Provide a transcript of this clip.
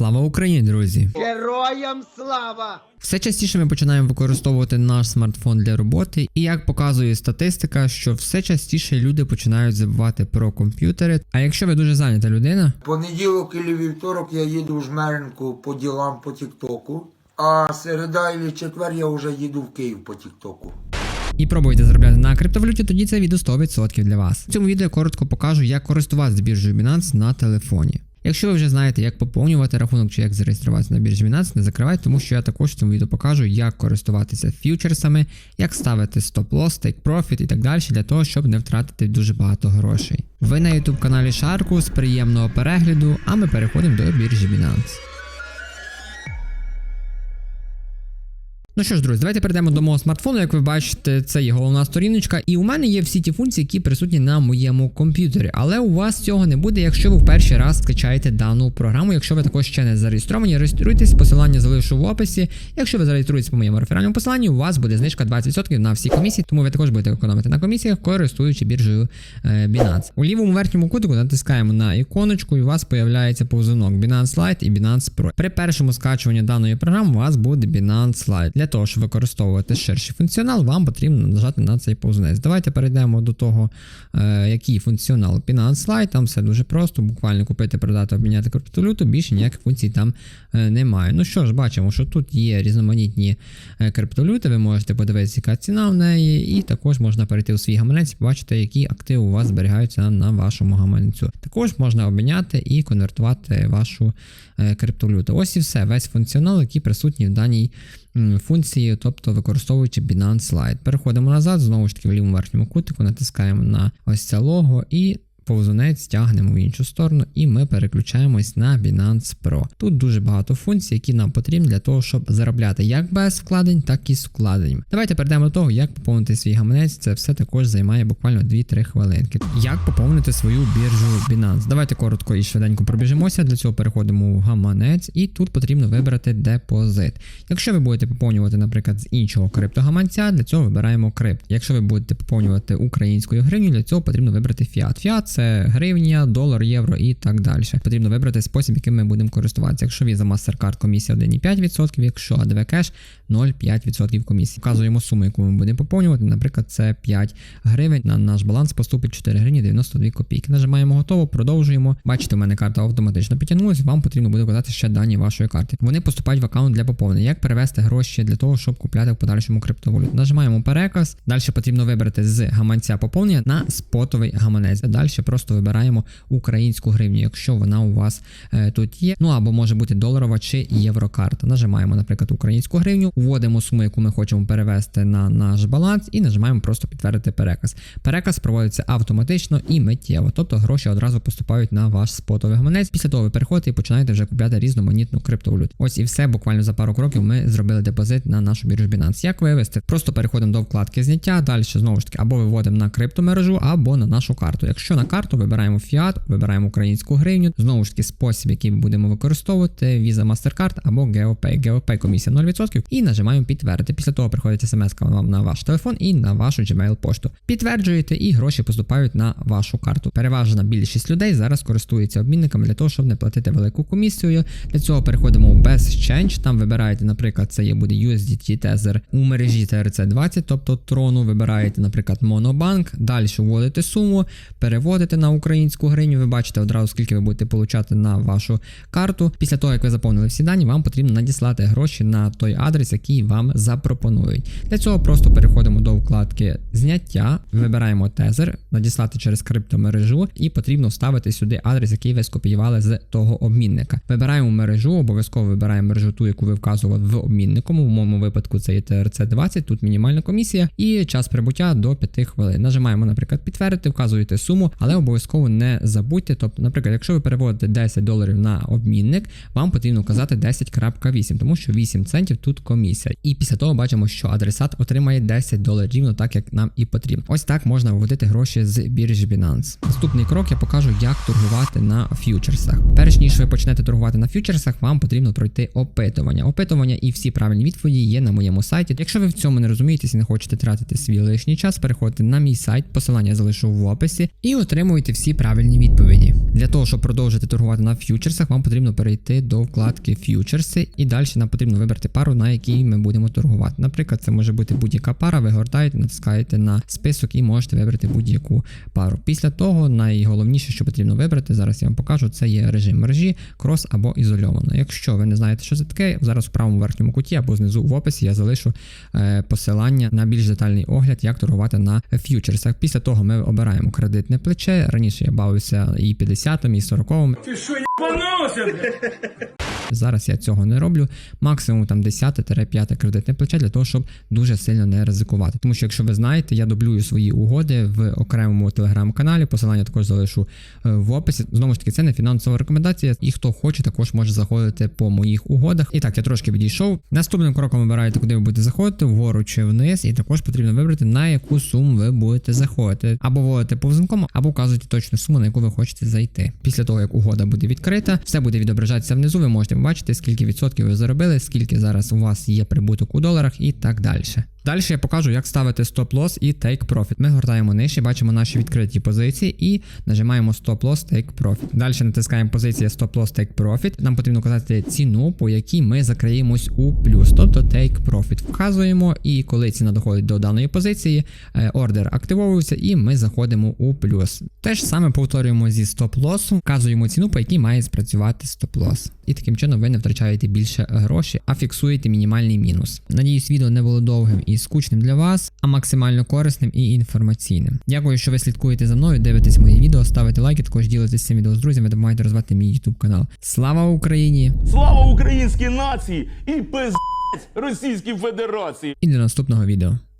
Слава Україні, друзі! Героям слава! Все частіше ми починаємо використовувати наш смартфон для роботи, і як показує статистика, що все частіше люди починають забувати про комп'ютери. А якщо ви дуже зайнята людина, Понеділок і вівторок я їду в Жмеринку по ділам по Тіктоку, а середа і четвер я вже їду в Київ по Тіктоку. і пробуєте заробляти на криптовалюті, тоді це відео 100% для вас. В цьому відео я коротко покажу, як користуватися біржею Binance на телефоні. Якщо ви вже знаєте, як поповнювати рахунок чи як зареєструватися на біржі Binance, не закривайте, тому що я також в цьому відео покажу, як користуватися фьючерсами, як ставити стоп-лосс, тейк-профіт і так далі, для того, щоб не втратити дуже багато грошей. Ви на YouTube каналі Шарку з приємного перегляду, а ми переходимо до біржі Binance. Ну що ж, друзі, давайте перейдемо до мого смартфону. Як ви бачите, це є головна сторіночка, і у мене є всі ті функції, які присутні на моєму комп'ютері. Але у вас цього не буде, якщо ви в перший раз скачаєте дану програму. Якщо ви також ще не зареєстровані, реєструйтесь, посилання залишу в описі. Якщо ви зареєструєтесь по моєму реферальному посиланні, у вас буде знижка 20% на всі комісії, тому ви також будете економити на комісіях, користуючи біржею е, Binance. У лівому верхньому кутику натискаємо на іконочку, і у вас появляється повзунок Binance Lite і Binance Pro. При першому скачуванні даної програми у вас буде Binance Lite. Для того, щоб використовувати ширший функціонал, вам потрібно нажати на цей повзунець. Давайте перейдемо до того, е, який функціонал Binance Lite. Там все дуже просто, буквально купити, продати, обміняти криптовалюту, більше ніяких функцій там е, немає. Ну що ж, бачимо, що тут є різноманітні е, криптовалюти, ви можете подивитися, яка ціна в неї, і також можна перейти у свій гаманець і побачити, які активи у вас зберігаються на вашому гаманцю. Також можна обміняти і конвертувати вашу криптовалюту. Ось і все, весь функціонал, який присутній в даній м, функції, тобто використовуючи Binance Lite. Переходимо назад, знову ж таки в лівому верхньому кутику, натискаємо на ось це лого і. Повзунець тягнемо в іншу сторону, і ми переключаємось на Binance Pro. Тут дуже багато функцій, які нам потрібні для того, щоб заробляти як без вкладень, так і з вкладенням. Давайте перейдемо до того, як поповнити свій гаманець. Це все також займає буквально 2-3 хвилинки. Як поповнити свою біржу Binance? Давайте коротко і швиденько пробіжимося. Для цього переходимо в гаманець, і тут потрібно вибрати депозит. Якщо ви будете поповнювати, наприклад, з іншого криптогаманця, для цього вибираємо крипт. Якщо ви будете поповнювати українською гривнею, для цього потрібно вибрати фіат. Фіат це гривня, долар, євро і так далі. Потрібно вибрати спосіб, яким ми будемо користуватися. Якщо Visa MasterCard комісія 1,5%, якщо ADV Cash 0,5% комісії. Вказуємо суму, яку ми будемо поповнювати. Наприклад, це 5 гривень. На наш баланс поступить 4 гривні 92 копійки. Нажимаємо готово, продовжуємо. Бачите, у мене карта автоматично підтягнулася. Вам потрібно буде вказати ще дані вашої карти. Вони поступають в аккаунт для поповнення. Як перевести гроші для того, щоб купляти в подальшому криптовалюту? Нажимаємо переказ. Далі потрібно вибрати з гаманця поповнення на спотовий гаманець. Далі просто вибираємо українську гривню, якщо вона у вас е, тут є. Ну або може бути доларова чи єврокарта. Нажимаємо, наприклад, українську гривню, вводимо суму, яку ми хочемо перевести на наш баланс, і нажимаємо просто підтвердити переказ. Переказ проводиться автоматично і миттєво, тобто гроші одразу поступають на ваш спотовий гаманець. Після того ви переходите і починаєте вже купляти різноманітну криптовалюту. Ось і все. Буквально за пару кроків ми зробили депозит на нашу біржу Binance. Як вивести? Просто переходимо до вкладки зняття. Далі знову ж таки або виводимо на криптомережу, або на нашу карту. Якщо на карту вибираємо фіат, вибираємо українську гривню. Знову ж таки, спосіб, який ми будемо використовувати: Visa Mastercard або GeoPay. GeoPay комісія 0%. І нажимаємо підтвердити. Після того приходить смс вам на ваш телефон і на вашу Gmail пошту. Підтверджуєте, і гроші поступають на вашу карту. Переважна більшість людей зараз користується обмінниками для того, щоб не платити велику комісію. Для цього переходимо в Best Change. Там вибираєте, наприклад, це є буде USDT Tether у мережі TRC20, тобто трону. Вибираєте, наприклад, Monobank. Далі вводите суму, переводите на українську гривню. Ви бачите одразу, скільки ви будете получати на вашу карту. Після того, як ви заповнили всі дані, вам потрібно надіслати гроші на той адрес, який вам запропонують. Для цього просто переходимо до вкладки зняття, вибираємо тезер, надіслати через криптомережу, і потрібно вставити сюди адрес, який ви скопіювали з того обмінника. Вибираємо мережу, обов'язково вибираємо мережу ту, яку ви вказували в обміннику. В моєму випадку це є TRC20, тут мінімальна комісія і час прибуття до 5 хвилин. Нажимаємо, наприклад, підтвердити, вказуєте суму, але обов'язково не забудьте. Тобто, наприклад, якщо ви переводите 10 доларів на обмінник, вам потрібно вказати 10.8, тому що 8 центів тут комісія. І після того бачимо, що адресат отримає 10 доларів рівно так, як нам і потрібно. Ось так можна виводити гроші з біржі Binance. Наступний крок я покажу, як торгувати на фьючерсах. Перш ніж ви почнете торгувати на фьючерсах, вам потрібно пройти опитування. Опитування і всі правильні відповіді є на моєму сайті. Якщо ви в цьому не розумієтесь і не хочете тратити свій лишній час, переходьте на мій сайт, посилання залишу в описі і отримайте отримуєте всі правильні відповіді. Для того, щоб продовжити торгувати на ф'ючерсах, вам потрібно перейти до вкладки ф'ючерси, і далі нам потрібно вибрати пару, на якій ми будемо торгувати. Наприклад, це може бути будь-яка пара, ви гортаєте, натискаєте на список і можете вибрати будь-яку пару. Після того, найголовніше, що потрібно вибрати, зараз я вам покажу, це є режим мережі, крос або ізольовано. Якщо ви не знаєте, що це таке, зараз в правому верхньому куті або знизу в описі я залишу е, посилання на більш детальний огляд, як торгувати на ф'ючерсах. Після того ми обираємо кредитне плече. Раніше я бавився і 50-м, і 40-м. Ти що, єбанувся. Зараз я цього не роблю. Максимум там 10-5 кредитне плече для того, щоб дуже сильно не ризикувати. Тому що, якщо ви знаєте, я дублюю свої угоди в окремому телеграм-каналі. Посилання також залишу е, в описі. Знову ж таки, це не фінансова рекомендація. І хто хоче, також може заходити по моїх угодах. І так, я трошки відійшов. Наступним кроком вибираєте, куди ви будете заходити, вгору чи вниз, і також потрібно вибрати, на яку суму ви будете заходити. Або вводите повзунком, або вказуєте точну суму, на яку ви хочете зайти. Після того, як угода буде відкрита, все буде відображатися внизу. Ви можете бачити, скільки відсотків ви заробили, скільки зараз у вас є прибуток у доларах і так далі. Далі я покажу, як ставити стоп-лосс і take profit. Ми гортаємо нижче, бачимо наші відкриті позиції і нажимаємо стоп-лосс, take profit. Далі натискаємо позиція стоп-лосс, take profit. Нам потрібно казати ціну, по якій ми закриємось у плюс, тобто take profit. Вказуємо, і коли ціна доходить до даної позиції, е, ордер активовується і ми заходимо у плюс. Те ж саме повторюємо зі стоп-лосом, вказуємо ціну, по якій має спрацювати стоп-лосс. І таким чином ви не втрачаєте більше грошей, а фіксуєте мінімальний мінус. Надіюсь, відео не було довгим і скучним для вас, а максимально корисним і інформаційним. Дякую, що ви слідкуєте за мною, дивитесь мої відео, ставите лайки, також ділитесь цим відео з друзями, допомагайте розвивати мій YouTube канал. Слава Україні! Слава українській нації і пиздець Російській Федерації! І до наступного відео.